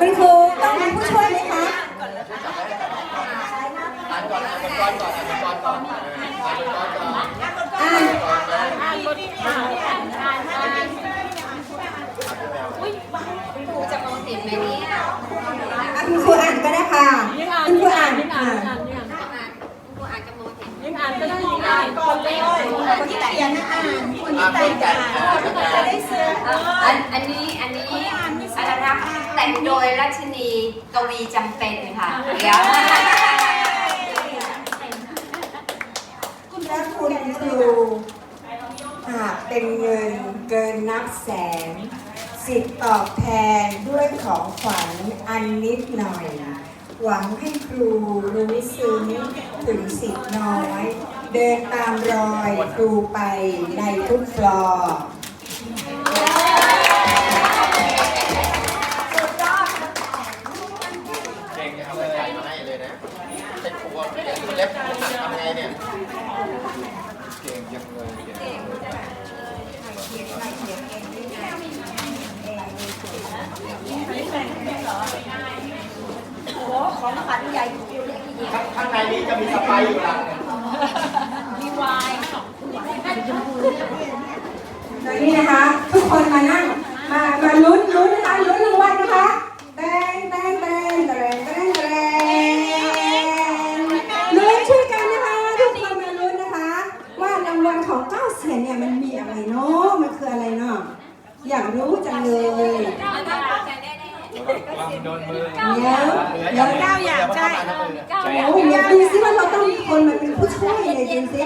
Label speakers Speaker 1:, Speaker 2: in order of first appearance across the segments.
Speaker 1: คุณครูต้องมีผู้ช่วยไหมคะ
Speaker 2: อ่านก่อนอ่านบทกลอนก่อนอ่านบทกลอนก่อนอ่านบทกลอนก่อน
Speaker 1: อ่า
Speaker 3: อ่านบทอ่านอ่านอ่านอ่าน
Speaker 4: ครูจะมองเห็นไหมเนี่ย
Speaker 1: อะคุณครูอ่านก็ได้ค่ะ
Speaker 3: ยิงอ่าน
Speaker 1: คุณครู
Speaker 3: อ่า
Speaker 1: อ่าน
Speaker 3: อ่า
Speaker 1: อ่าน
Speaker 3: ยิงอ่าน
Speaker 4: อ่านครูอาจจะมองเห็น
Speaker 3: ยิงอ่านก็ได้ยิงอ่านก่อนเลย
Speaker 1: คนที่เขียนนะอ่านคน
Speaker 2: อ่า
Speaker 1: ที่
Speaker 2: น
Speaker 1: แต่ง
Speaker 2: กัน
Speaker 1: อ่าน
Speaker 2: อ่านกัน
Speaker 1: จะได้ซื้อ
Speaker 4: อันอันนี้อันนี้อันนะค รับแต่งโดยรัชนีกวีจำเป็นค่ะ เดี๋ยว
Speaker 1: และคุณครูหากเป็นเงินเกินนับแสน สิทธิ์ตอบแทนด้วยของขวัญอันนิดหน่อย หวังให้ครูรู้ซึ้งถึงสิทธิ์น้อย เดินตามรอยครูไปในทุกฟลอร์
Speaker 2: ส่มาให้เลยนะเป็นครัวเก่งเล็บหักทำไงเนี่ย เก่งจังเลยเก่ง
Speaker 1: ของขวัญใหญ่
Speaker 2: ข้างในนี้จะมีสไปอยู่หลังหนึ่ง
Speaker 3: มีวาย
Speaker 1: ตอนนี้นะคะ ทุกคนมานั่ง มา มาลุ้นลุ้นนะคะลุ้นรางวัลนะคะ รู้จังเลย
Speaker 2: วางโดนมือ
Speaker 1: เดี๋ยวเดี๋ยว
Speaker 2: เก้าอย่างใช่
Speaker 1: โอ้โหเดี๋ยวดูซิว่าเราต้องมีคนมาเป็นผู้ช่วยเลยดูซิ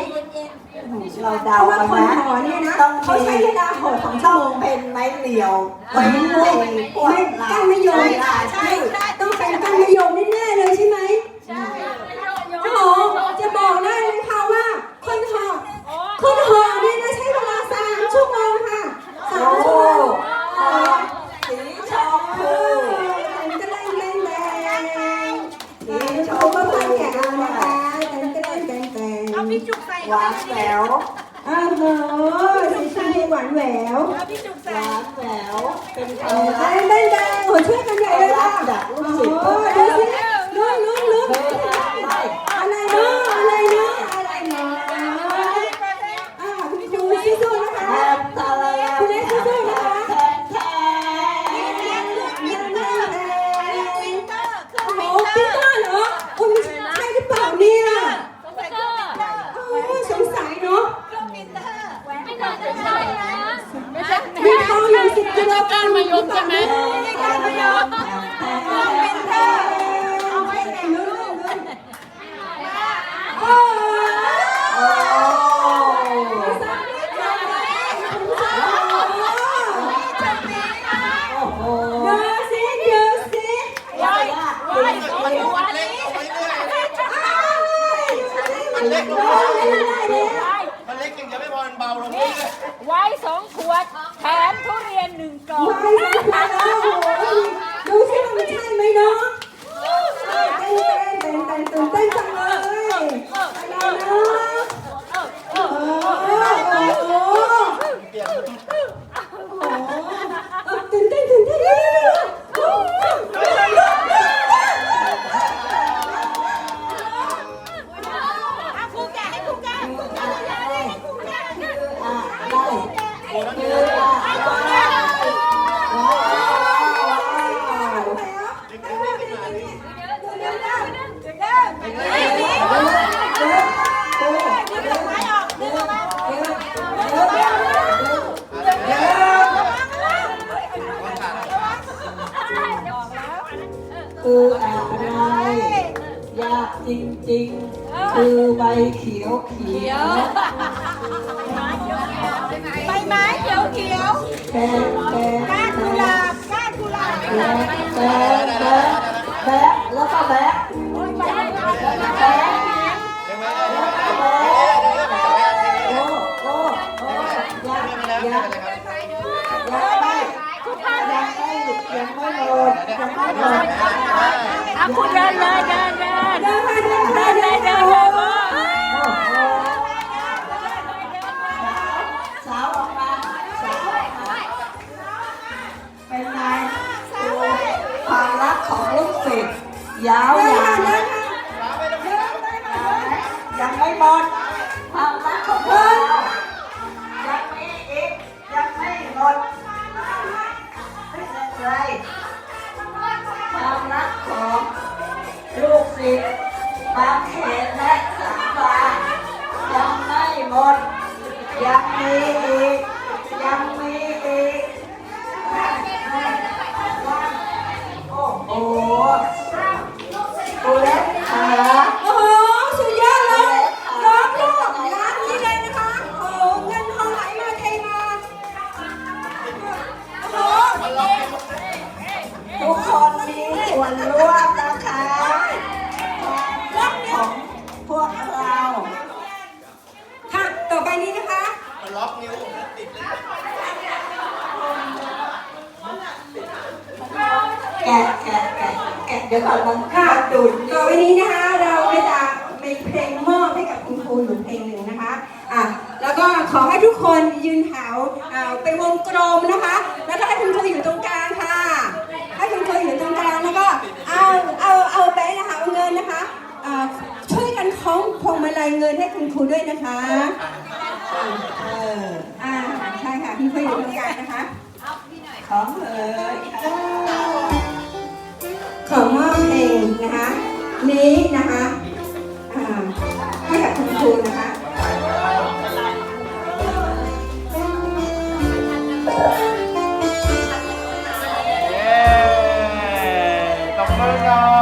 Speaker 5: เรา
Speaker 1: เพ
Speaker 5: เดา
Speaker 1: ราะว่า
Speaker 5: กัน
Speaker 1: คน
Speaker 5: นะ
Speaker 1: ห่อเนี่ยนะ
Speaker 5: ต้อง
Speaker 1: เขาใช้เวลาห่อสองชั่
Speaker 5: ต้
Speaker 1: ว
Speaker 5: อง
Speaker 1: โมง
Speaker 5: เป็นไม้เหลียวไว้
Speaker 1: ไม่
Speaker 5: ให้
Speaker 1: ไม่
Speaker 5: พวก
Speaker 1: ไม่
Speaker 5: เรา
Speaker 1: กั้นไม่โยน
Speaker 5: ใช่ใช่
Speaker 1: ต้องเป็นกั้นไม่โยนแน่ๆเลยใช่ไหมโอ้โหจะบอกได้เลยค่ะว่า คนห่อคนห่อเนี่ยนะใช้เวลาสามชั่วโมงค่ะสาม
Speaker 5: โอ้
Speaker 1: ชั่วโมง
Speaker 5: โหสีชม
Speaker 1: เอ
Speaker 5: พู
Speaker 1: อแต่งจะได้แดงแดงสีชมพูก็พันแกะเอานะคะแต่งจะได้แดงแดง
Speaker 5: หวานแหวว
Speaker 1: เออโหสีชมพูหวานแหวว
Speaker 5: หวานแหวว เป็นค
Speaker 1: เอ
Speaker 5: วาม
Speaker 1: อ
Speaker 5: รั
Speaker 1: คืออะไรยาก
Speaker 5: จริงๆ คือใบเขียวเขียว
Speaker 6: ใบไม้เขียวเขียว
Speaker 5: แกงแกง
Speaker 6: ก้านกุหลาบก้านกุหลาบ
Speaker 5: แบะแบะแบะแบะแล้วก็แบะ อา
Speaker 3: คุณเดินเลยเดินเดิน
Speaker 1: เดินเล
Speaker 3: ยเดินเลย
Speaker 5: พ่อสาวออกมาสาวออกมาเป็นไงความรักของลูกศิษย์ยาวยาวยังไม่หมด เดี๋ยวก่อ
Speaker 1: นมั
Speaker 5: นค่ะ
Speaker 2: ดู
Speaker 5: ด
Speaker 1: ต่อไปนี้นะคะ เราก็จะมีเพลงมอบให้กับคุณครูอยู่เพลงหนึ่งนะคะอะแล้วก็ขอให้ทุกคนยืนแถวอ่าเป็นวงกลมนะคะ แล้วก็ให้คุณครูอยู่ตรงกลางค่ะ ให้คุณครูอยู่ตรงกลางแล้วก็เอาเอาเอาแบงค์นะคะเอาเงินนะคะอ่าช่วยกันคล้องพวงมาลัยเงินให้คุณครูด้วยนะคะ
Speaker 5: เออ
Speaker 1: อ่าใช่ค่ะพี่ครูอยู่ตรงกลางนะคะ
Speaker 5: ของเอ๋ย
Speaker 1: ขอมอบเพลงนะคะนี้นะคะอ่าให้กับคุณครูนะคะ
Speaker 2: เย้ตบมือ
Speaker 4: เรา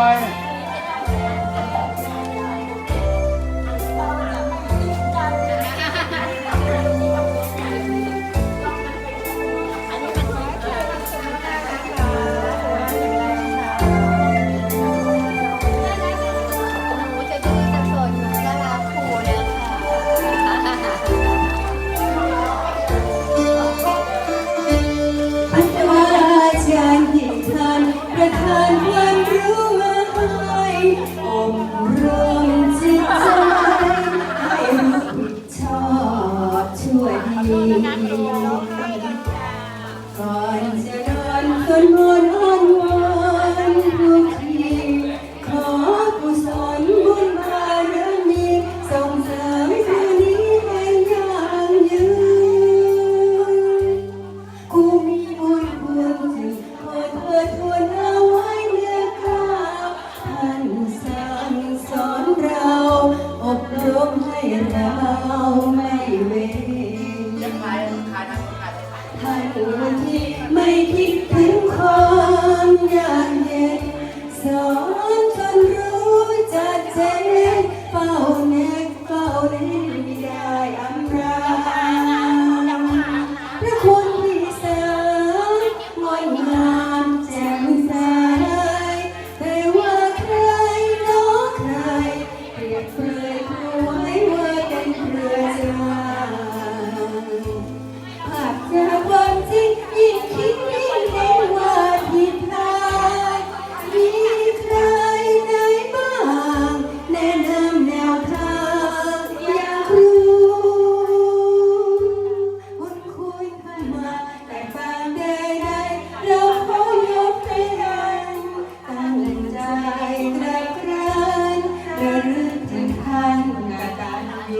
Speaker 1: อนคืนอ้อนวอนทุกทีขอกุศลบุญบารมีส่งเสริมคืนนี้ให้ยั่งยืนกูมีบุญคุณจึงขอเธอทวนเอาไว้เมื่อคราวท่านสั่งสอนเราอบรมให้เราไม่เว้นท่านวันที่ไม่คิดถึง ความยากเย็นสอน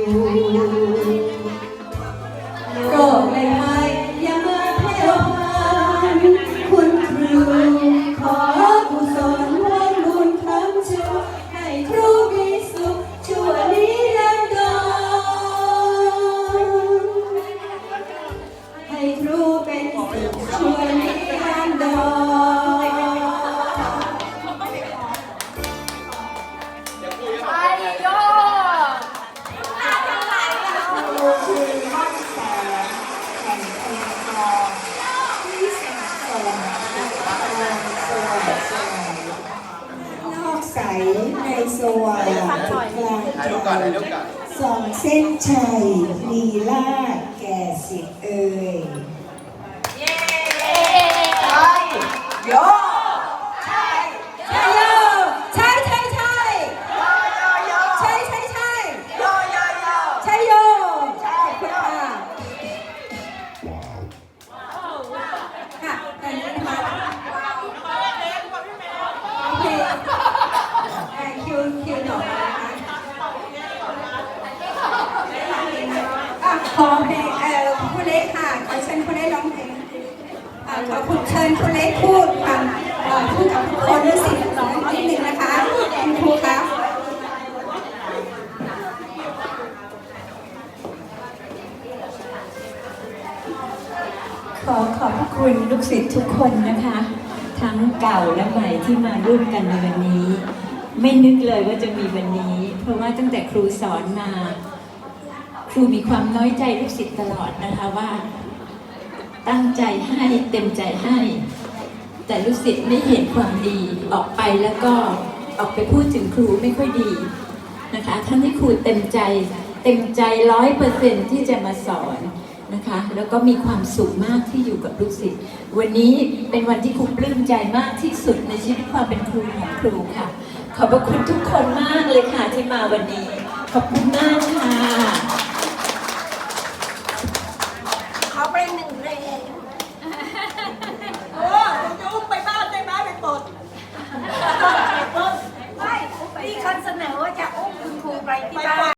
Speaker 1: you. ายรูปก่อนถ่ายรูปก่อนส่องเส้นชัยลีลาดแก่สิทธิ์เอ่ยใช่โย ขอเพลงเอ่อคุณเล็กค่ะ ขอเชิ
Speaker 3: ญ
Speaker 1: คุณเล็ก
Speaker 2: ร้อ
Speaker 1: งเพลงขอคุณเชิญคุณเล็กพูดค่ะพูดกับทุกคนด้วยเสิสองนิดนึงนะคะคุณครูคะ
Speaker 7: ขอขอบพระคุณลูกศิษย์ทุกคนนะคะ ทั้งเก่าและใหม่ที่มาร่วมกันในวันนี้ ไม่นึกเลยว่าจะมีวันนี้ เพราะว่าตั้งแต่ครูสอนมา ครูมีความน้อยใจลูกศิษย์ตลอดนะคะว่า ตั้งใจให้เต็มใจให้ แต่ลูกศิษย์ไม่เห็นความดีออกไปแล้วก็ออกไปพูดถึงครูไม่ค่อยดีนะคะท่านที่ครูเต็มใจเต็มใจร้อยเปอร์เซ็นที่จะมาสอนนะคะแล้วก็มีความสุขมากที่อยู่กับลูกศิษย์วันนี้เป็นวันที่ครูปลื้มใจมากที่สุดในชีวิตความเป็นครูของครูค่ะ ขอบพระคุณทุกคนมากเลยค่ะที่มาวันนี้ ขอบคุณมากค่ะ Right.